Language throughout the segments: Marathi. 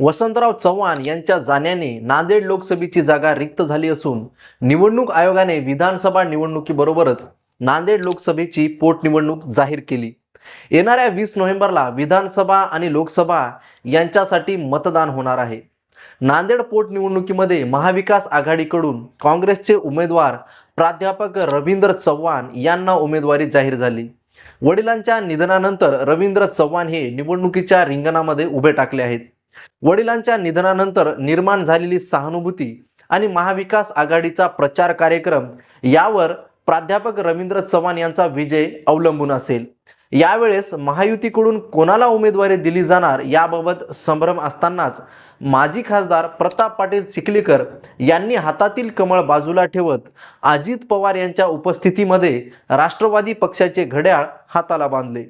वसंतराव चव्हाण यांच्या जाण्याने नांदेड लोकसभेची जागा रिक्त झाली असून निवडणूक आयोगाने विधानसभा निवडणुकीबरोबरच नांदेड लोकसभेची पोटनिवडणूक जाहीर केली. येणाऱ्या वीस नोव्हेंबरला विधानसभा आणि लोकसभा यांच्यासाठी मतदान होणार आहे. नांदेड पोटनिवडणुकीमध्ये महाविकास आघाडीकडून काँग्रेसचे उमेदवार प्राध्यापक रवींद्र चव्हाण यांना उमेदवारी जाहीर झाली. वडिलांच्या निधनानंतर रवींद्र चव्हाण हे निवडणुकीच्या रिंगणामध्ये उभे टाकले आहेत. वडिलांच्या निधनानंतर निर्माण झालेली सहानुभूती आणि महाविकास आघाडीचा प्रचार कार्यक्रम यावर प्राध्यापक रवींद्र चव्हाण यांचा विजय अवलंबून असेल. यावेळेस महायुतीकडून कोणाला उमेदवारी दिली जाणार याबाबत संभ्रम असतानाच माजी खासदार प्रताप पाटील चिखलीकर यांनी हातातील कमळ बाजूला ठेवत अजित पवार यांच्या उपस्थितीमध्ये राष्ट्रवादी पक्षाचे घड्याळ हाताला बांधले.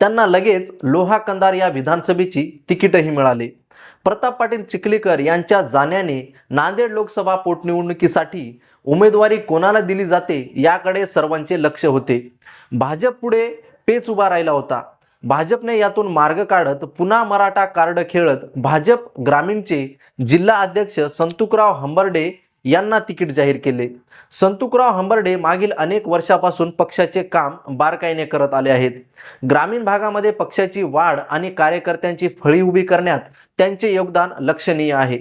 त्यांना लगेच लोहा कंदार या विधानसभेची तिकीटही मिळाले. प्रताप पाटील चिखलीकर यांच्या जाण्याने नांदेड लोकसभा पोटनिवडणुकीसाठी उमेदवारी कोणाला दिली जाते याकडे सर्वांचे लक्ष होते. भाजप पुढे पेच उभा राहिला होता. भाजपने यातून मार्ग काढत पुन्हा मराठा कार्ड खेळत भाजप ग्रामीणचे जिल्हा अध्यक्ष संतुकराव हंबर्डे यांना तिकीट जाहीर केले. संतुकराव हंबर्डे मागील अनेक वर्षापासून पक्षाचे काम बारकाईने करत आले आहेत. ग्रामीण भागामध्ये पक्षाची वाढ आणि कार्यकर्त्यांची फळी उभी करण्यात त्यांचे योगदान लक्षणीय आहे.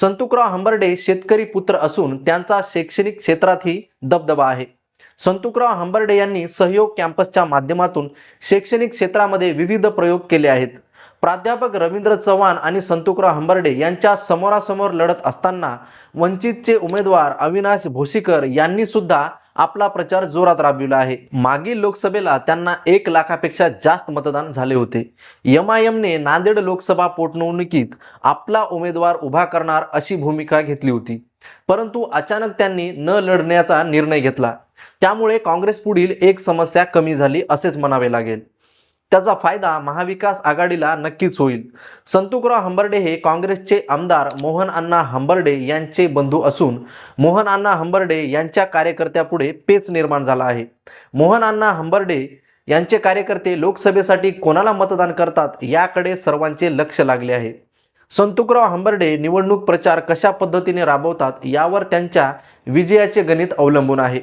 संतुकराव हंबर्डे शेतकरी पुत्र असून त्यांचा शैक्षणिक क्षेत्रातही दबदबा आहे. संतुकराव हंबर्डे यांनी सहयोग कॅम्पसच्या माध्यमातून शैक्षणिक क्षेत्रामध्ये विविध प्रयोग केले आहेत. प्राध्यापक रवींद्र चव्हाण आणि संतुकराव हंबर्डे यांच्या समोरासमोर लढत असताना वंचितचे उमेदवार अविनाश भोसीकर यांनी सुद्धा आपला प्रचार जोरात राबविला आहे. मागील लोकसभेला त्यांना एक लाखापेक्षा जास्त मतदान झाले होते. एम आय एमने नांदेड लोकसभा पोटनिवडणुकीत आपला उमेदवार उभा करणार अशी भूमिका घेतली होती. परंतु अचानक त्यांनी न लढण्याचा निर्णय घेतला. त्यामुळे काँग्रेस पुढील एक समस्या कमी झाली असेच म्हणावे लागेल. त्याचा फायदा महाविकास आघाडीला नक्कीच होईल. संतुकराव हंबर्डे हे काँग्रेसचे आमदार मोहन अण्णा हंबर्डे यांचे बंधू असून मोहन अण्णा हंबर्डे यांच्या कार्यकर्त्यापुढे पेच निर्माण झाला आहे. मोहन अण्णा हंबर्डे यांचे कार्यकर्ते लोकसभेसाठी कोणाला मतदान करतात याकडे सर्वांचे लक्ष लागले आहे. संतुकराव हंबर्डे निवडणूक प्रचार कशा पद्धतीने राबवतात यावर त्यांच्या विजयाचे गणित अवलंबून आहे.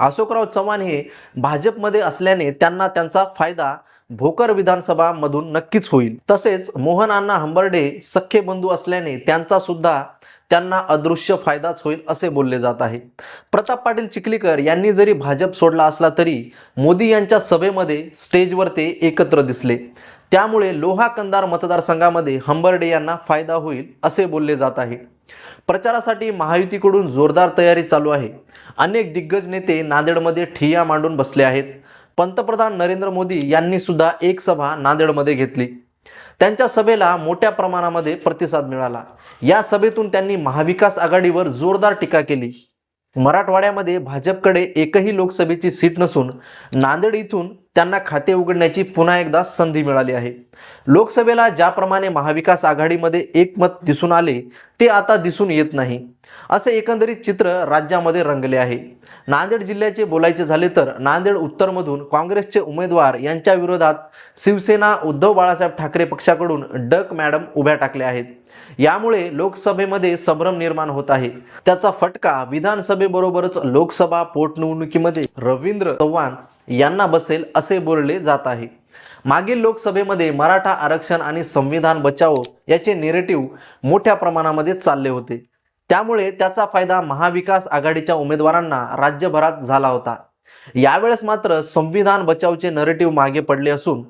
अशोकराव चव्हाण हे भाजपमध्ये असल्याने त्यांना त्यांचा फायदा भोकर विधानसभा मधून नक्कीच होईल. तसेच मोहन अण्णा हंबर्डे सख्खे बंधू असल्याने त्यांचा सुद्धा त्यांना अदृश्य फायदाच होईल असे बोलले जात आहे. प्रताप पाटील चिखलीकर यांनी जरी भाजप सोडला असला तरी मोदी यांच्या सभेमध्ये स्टेजवर ते एकत्र दिसले. त्यामुळे लोहा कंदार मतदारसंघामध्ये हंबर्डे यांना फायदा होईल असे बोलले जात आहे. प्रचारासाठी महायुतीकडून जोरदार तयारी चालू आहे. अनेक दिग्गज नेते नांदेडमध्ये ठिय्या मांडून बसले आहेत. पंतप्रधान नरेंद्र मोदी यांनी सुद्धा एक सभा नांदेडमध्ये घेतली. त्यांच्या सभेला मोठ्या प्रमाणामध्ये प्रतिसाद मिळाला. या सभेतून त्यांनी महाविकास आघाडीवर जोरदार टीका केली. मराठवाड्यामध्ये भाजपकडे एकही लोकसभेची सीट नसून नांदेड इथून त्यांना खाते उघडण्याची पुन्हा एकदा संधी मिळाली आहे. लोकसभेला ज्याप्रमाणे महाविकास आघाडीमध्ये एकमत दिसून आले ते आता दिसून येत नाही. असे एकंदरीत चित्र राज्यामध्ये रंगले आहे. नांदेड जिल्ह्याचे बोलायचे झाले तर नांदेड उत्तरमधून काँग्रेसचे उमेदवार यांच्या विरोधात शिवसेना उद्धव बाळासाहेब ठाकरे पक्षाकडून डक मॅडम उभ्या टाकल्या आहेत. यामुळे लोकसभेमध्ये संभ्रम निर्माण होत आहे. त्याचा फटका विधानसभेबरोबरच लोकसभा पोटनिवडणुकीमध्ये रवींद्र चव्हाण यांना बसेल असे बोलले जात आहे. मागील लोकसभेमध्ये मराठा आरक्षण आणि संविधान बचाओ याचे निरेटिव्ह मोठ्या प्रमाणामध्ये चालले होते. त्यामुळे त्याचा फायदा महाविकास आघाडीच्या उमेदवारांना राज्यभरात झाला होता. यावेळेस मात्र संविधान बचावचे नरेटिव्ह मागे पडले असून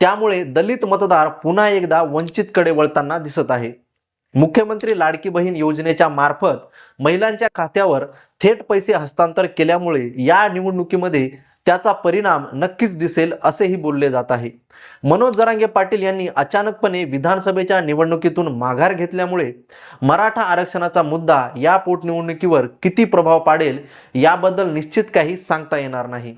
त्यामुळे दलित मतदार पुन्हा एकदा वंचितकडे वळताना दिसत आहे. मुख्यमंत्री लाडकी बहीण योजनेच्या मार्फत महिलांच्या खात्यावर थेट पैसे हस्तांतर केल्यामुळे या निवडणुकीमध्ये त्याचा परिणाम नक्कीच दिसेल असेही बोलले जात आहे. मनोज जरांगे पाटील यांनी अचानकपणे विधानसभेच्या निवडणुकीतून माघार घेतल्यामुळे मराठा आरक्षणाचा मुद्दा या पोटनिवडणुकीवर किती प्रभाव पाडेल याबद्दल निश्चित काही सांगता येणार नाही.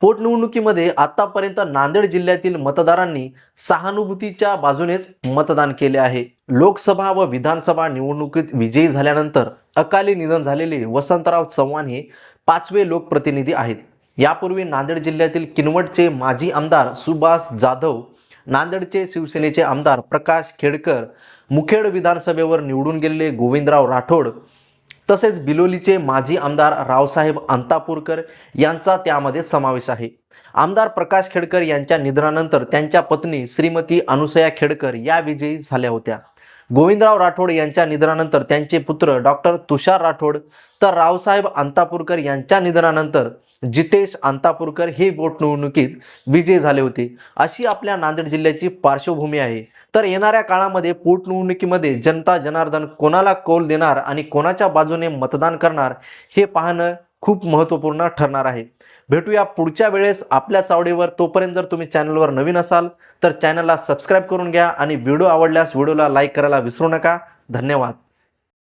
पोटनिवडणुकीमध्ये आतापर्यंत नांदेड जिल्ह्यातील मतदारांनी सहानुभूतीच्या बाजूनेच मतदान केले आहे. लोकसभा व विधानसभा निवडणुकीत विजयी झाल्यानंतर अकाली निधन झालेले वसंतराव चव्हाण हे पाचवे लोकप्रतिनिधी आहेत. यापूर्वी नांदेड जिल्ह्यातील किनवटचे माजी आमदार सुभाष जाधव नांदेडचे शिवसेनेचे आमदार प्रकाश खेडकर मुखेड विधानसभेवर निवडून गेलेले गोविंदराव राठोड तसेच बिलोलीचे माजी आमदार रावसाहेब अंतापूरकर यांचा त्यामध्ये समावेश आहे. आमदार प्रकाश खेडकर यांच्या निधनानंतर त्यांच्या पत्नी श्रीमती अनुसया खेडकर या विजयी झाल्या होत्या. गोविंदराव राठोड यांच्या निधनानंतर त्यांचे पुत्र डॉक्टर तुषार राठोड तर रावसाहेब अंतापूरकर यांच्या निधनानंतर जितेश अंतापूरकर हे पोटनिवडणुकीत विजयी झाले होते. अशी आपल्या नांदेड जिल्ह्याची पार्श्वभूमी आहे. तर येणाऱ्या काळामध्ये पोटनिवडणुकीमध्ये जनता जनार्दन कोणाला कौल देणार आणि कोणाच्या बाजूने मतदान करणार हे पाहणं खूप महत्त्वपूर्ण ठरणार आहे. भेटूया पुढच्या वेळेस आपल्या चावडीवर. तोपर्यंत जर तुम्ही चॅनलवर नवीन असाल तर चॅनलला सबस्क्राईब करून घ्या आणि व्हिडिओ आवडल्यास व्हिडिओला लाईक करायला विसरू नका. धन्यवाद.